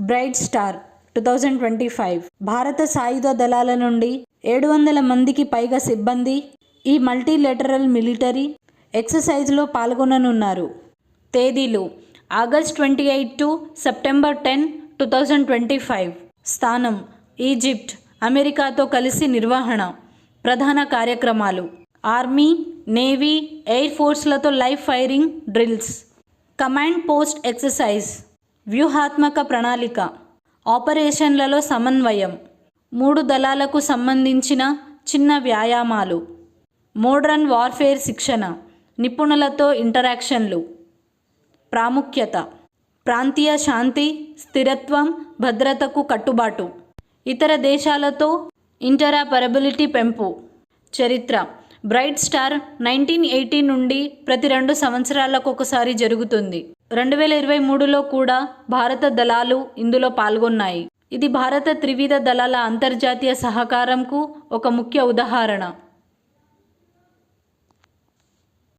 Bright star two thousand twenty five. భారత సాయుధ దళాల నుండి ఏడు వందల మందికి పైగా సిబ్బంది ఈ మల్టీలెటరల్ మిలిటరీ ఎక్సర్సైజ్లో పాల్గొననున్నారు. తేదీలు August twenty eight to September ten two thousand twenty five. స్థానం ఈజిప్ట్ అమెరికాతో కలిసి నిర్వహణ ప్రధాన కార్యక్రమాలు. Army navy air ఫోర్స్లతో live firing drills. Command post exercise. వ్యూహాత్మక ప్రణాళిక. ఆపరేషన్లలో సమన్వయం. మూడు దళాలకు సంబంధించిన చిన్న వ్యాయామాలు. మోడ్రన్ వార్ఫేర్ శిక్షణ. నిపుణులతో ఇంటరాక్షన్లు. ప్రాముఖ్యత. ప్రాంతీయ శాంతి స్థిరత్వం భద్రతకు కట్టుబాటు. ఇతర దేశాలతో ఇంటరాపరబిలిటీ పెంపు. చరిత్ర. బ్రైట్ స్టార్ నైన్టీన్ ఎయిటీ నుండి ప్రతి రెండు సంవత్సరాలకు ఒకసారి జరుగుతుంది. రెండు వేల ఇరవై మూడులో కూడా భారత దళాలు ఇందులో పాల్గొన్నాయి. ఇది భారత త్రివిధ దళాల అంతర్జాతీయ సహకారంకు ఒక ముఖ్య ఉదాహరణ.